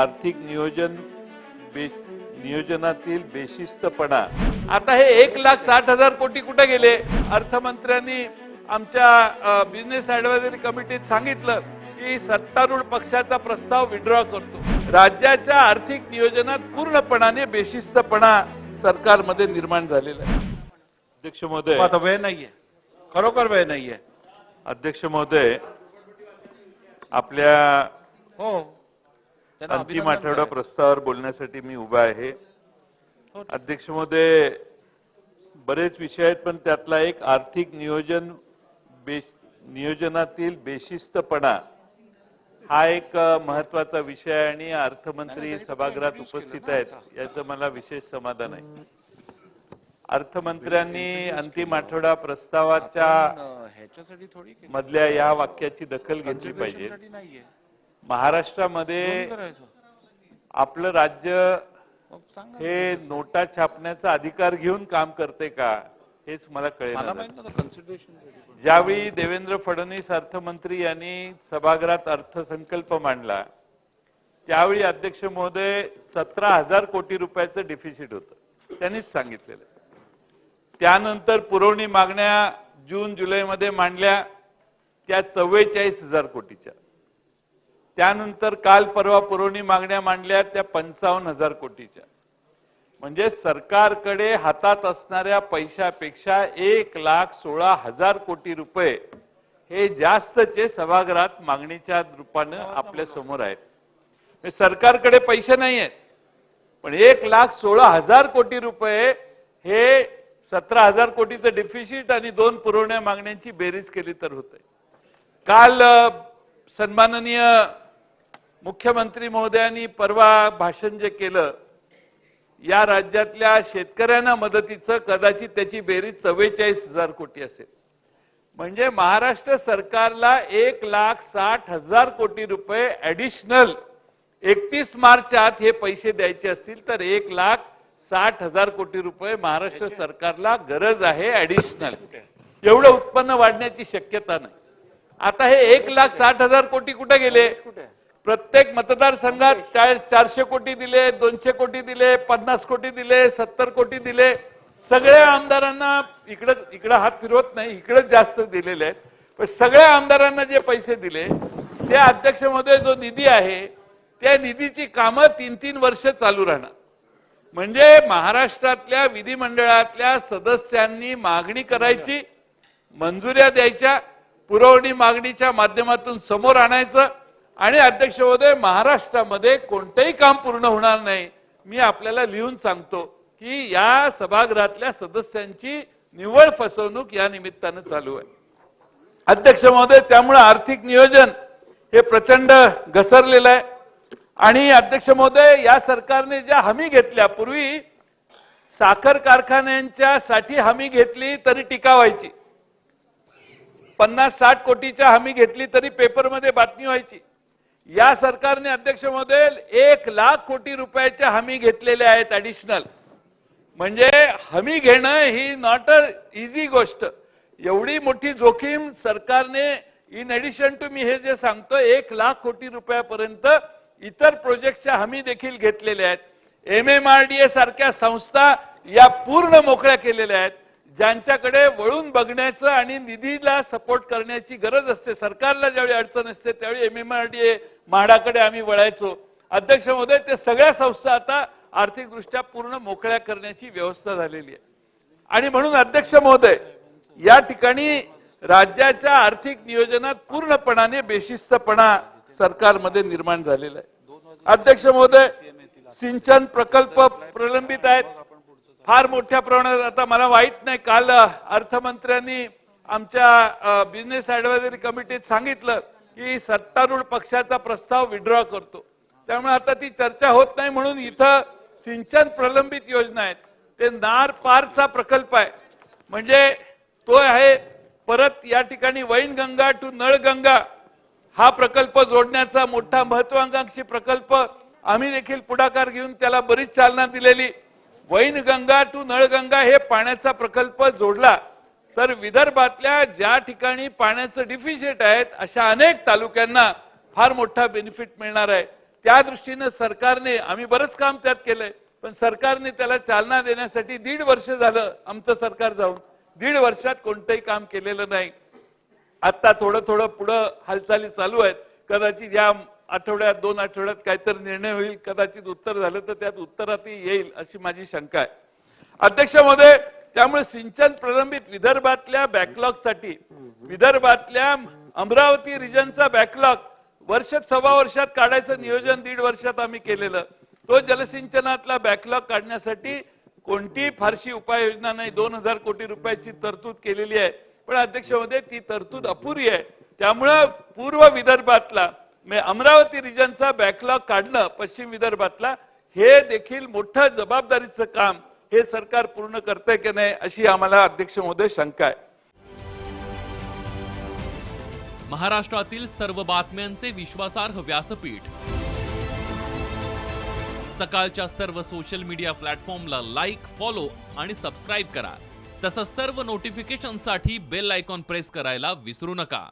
आर्थिक नियोजन नियोजनातील बेशिस्तपणा. आता हे एक लाख साठ हजार कोटी कुठे गेले? अर्थमंत्र्यांनी आमच्या बिझनेस ऍडवायझरी कमिटीत सांगितलं की सत्तारूढ पक्षाचा प्रस्ताव विड्रॉ करतो. राज्याच्या आर्थिक नियोजनात पूर्णपणाने बेशिस्तपणा सरकारमध्ये निर्माण झालेला आहे. अध्यक्ष महोदय. आता वेळ नाहीये. खरोखर वेळ नाहीये. अध्यक्ष महोदय आपल्या हो. अंतिम आठवडा. प्रस्तावावर बोलण्यासाठी मी उभा आहे. हो. अध्यक्ष महोदय बरेच विषय आहेत पण त्यातला एक आर्थिक नियोजन बेश नियोजनातील बेशिस्तपणा हा एक महत्त्वाचा विषय आहे आणि अर्थमंत्री सभागृहात उपस्थित आहेत. याचं मला विशेष समाधान आहे. अर्थमंत्र्यांनी अंतिम आठवडा प्रस्तावाच्या. मधल्या या वाक्याची दखल घेतली पाहिजे. महाराष्ट्रामध्ये आपलं राज्य हे नोटा छापण्याचा अधिकार घेऊन काम करते का हेच मला कळेल ज्यावेळी देवेंद्र फडणवीस अर्थमंत्री यांनी सभागृहात अर्थसंकल्प मांडला त्यावेळी अध्यक्ष महोदय सतरा हजार कोटी रुपयाचं डिफिसिट होतं. त्यांनीच सांगितलेलं. त्यानंतर पुरवणी मागण्या जून जुलैमध्ये मांडल्या त्या चव्वेचाळीस हजार कोटीच्या. त्यानंतर काल परवा पुरवणी मागण्या मांडल्या त्या पंचावन्न हजार कोटीच्या. म्हणजे सरकारकडे हातात असणाऱ्या पैशापेक्षा एक लाख सोळा हजार कोटी रुपये हे जास्तचे सभागृहात मागणीच्या रूपानं आपल्यासमोर आहेत. सरकारकडे पैसे नाही आहेत पण एक लाख सोळा हजार कोटी रुपये हे सतरा हजार कोटीचं डिफिसिट आणि दोन पुरवण्या मागण्यांची बेरीज केली तर होते काल सन्माननीय मुख्यमंत्री महोदयांनी परवा भाषण जे केलं या राज्यातल्या शेतकऱ्यांना मदतीचं कदाचित त्याची बेरीज चव्वेचाळीस हजार कोटी असेल. म्हणजे महाराष्ट्र सरकारला एक लाख साठ हजार कोटी रुपये ऍडिशनल एकतीस मार्च आत हे पैसे द्यायचे असतील तर एक लाख साठ हजार कोटी रुपये महाराष्ट्र सरकारला गरज आहे ऍडिशनल एवढं उत्पन्न वाढण्याची शक्यता नाही. आता हे एक लाख साठ हजार कोटी कुठे गेले? प्रत्येक मतदारसंघात चार चारशे कोटी दिले दोनशे कोटी दिले पन्नास कोटी दिले सत्तर कोटी दिले. सगळ्या आमदारांना इकडं इकडं हात फिरवत नाही इकडंच जास्त दिलेले आहेत. पण सगळ्या आमदारांना जे पैसे दिले त्या अध्यक्ष महोदय जो निधी आहे त्या निधीची कामं तीन तीन वर्ष चालू राहणार. म्हणजे महाराष्ट्रातल्या विधिमंडळातल्या सदस्यांनी मागणी करायची मंजुऱ्या द्यायच्या पुरवणी मागणीच्या माध्यमातून समोर आणायचं आणि अध्यक्ष महोदय महाराष्ट्रामध्ये कोणतंही काम पूर्ण होणार नाही. मी आपल्याला लिहून सांगतो की या सभागृहातल्या सदस्यांची निव्वळ फसवणूक या निमित्तानं चालू आहे. अध्यक्ष महोदय त्यामुळे आर्थिक नियोजन हे प्रचंड घसरलेलं आहे. आणि अध्यक्ष महोदय या सरकारने ज्या हमी घेतल्या पूर्वी साखर कारखान्यांच्या साठी हमी घेतली तरी टीका व्हायची पन्नास साठ कोटीच्या हमी घेतली तरी पेपरमध्ये बातमी व्हायची. या सरकारने अध्यक्ष महोदय एक लाख कोटी रुपयाच्या हमी घेतलेल्या आहेत ऍडिशनल म्हणजे हमी घेणं ही नॉट अ इझी गोष्ट. एवढी मोठी जोखीम सरकारने इन एडिशन टू मी हे जे सांगतो एक लाख कोटी रुपयापर्यंत इतर प्रोजेक्टच्या हमी देखील घेतलेल्या आहेत. M M R D A सारख्या संस्था या पूर्ण मोकळ्या केलेल्या आहेत. ज्यांच्याकडे वळून बघण्याचं आणि निधीला सपोर्ट करण्याची गरज असते सरकारला ज्यावेळी अडचण असते त्यावेळी M M R D A म्हाडाकडे आम्ही वळायचो. अध्यक्ष महोदय ते सगळ्या संस्था आता आर्थिकदृष्ट्या पूर्ण मोकळ्या करण्याची व्यवस्था झालेली आहे. आणि म्हणून अध्यक्ष महोदय या ठिकाणी राज्याच्या आर्थिक नियोजनात पूर्णपणाने बेशिस्तपणा सरकारमध्ये निर्माण झालेला आहे. अध्यक्ष महोदय सिंचन प्रकल्प प्रलंबित आहेत. फार मोठ्या प्रमाणात आता मला वाईट नाही काल अर्थमंत्र्यांनी आमच्या बिझनेस ऍडवायझरी कमिटीत सांगितलं. की सत्तारूढ पक्षाचा प्रस्ताव विड्रॉ करतो. त्यामुळे आता ती चर्चा होत नाही म्हणून इथं सिंचन प्रलंबित योजना आहेत. ते नार पारचा प्रकल्प आहे. म्हणजे तो आहे परत या ठिकाणी वैनगंगा टू नळगंगा हा प्रकल्प जोडण्याचा मोठा महत्वाकांक्षी प्रकल्प आम्ही देखील पुढाकार घेऊन त्याला बरीच चालना दिलेली. वैनगंगा टू नळगंगा हे पाण्याचा प्रकल्प जोडला. तर विदर्भातल्या ज्या ठिकाणी पाण्याचं डिफिशिट आहेत अशा अनेक तालुक्यांना फार मोठा बेनिफिट मिळणार आहे. त्या दृष्टीनं सरकारने आम्ही बरंच काम त्यात केलंय पण सरकारने त्याला चालना देण्यासाठी दीड वर्ष झालं आमचं सरकार जाऊन. दीड वर्षात कोणतंही काम केलेलं नाही. आता थोडं थोडं पुढं हालचाली चालू आहेत. कदाचित या आठवड्यात दोन आठवड्यात काहीतरी निर्णय होईल कदाचित उत्तर झालं तर त्यात उत्तरातही येईल अशी माझी शंका आहे. अध्यक्ष महोदय त्यामुळे सिंचन प्रलंबित विदर्भातल्या बॅकलॉगसाठी विदर्भातल्या अमरावती रिजनचा बॅकलॉग वर्ष सव्वा वर्षात काढायचं नियोजन दीड वर्षात आम्ही केलेलं. तो जलसिंचनातला बॅकलॉग काढण्यासाठी कोणतीही फारशी उपाययोजना नाही. दोन हजार कोटी रुपयाची तरतूद केलेली आहे. पण अध्यक्ष महोदय ती तरतूद अपुरी आहे. त्यामुळं पूर्व विदर्भातला अमरावती रिजनचा बॅकलॉग काढणं पश्चिम विदर्भातला हे देखील मोठं जबाबदारीचं काम हे सरकार पूर्ण करतंय की नाही अशी आम्हाला अध्यक्ष महोदय शंका आहे. महाराष्ट्रातील सर्व बातम्यांचे विश्वासार्ह व्यासपीठ. सकाळच्या सर्व सोशल मीडिया प्लॅटफॉर्मला लाईक फॉलो आणि सबस्क्राईब करा. तसंच सर्व नोटिफिकेशनसाठी बेल आयकॉन प्रेस करायला विसरू नका.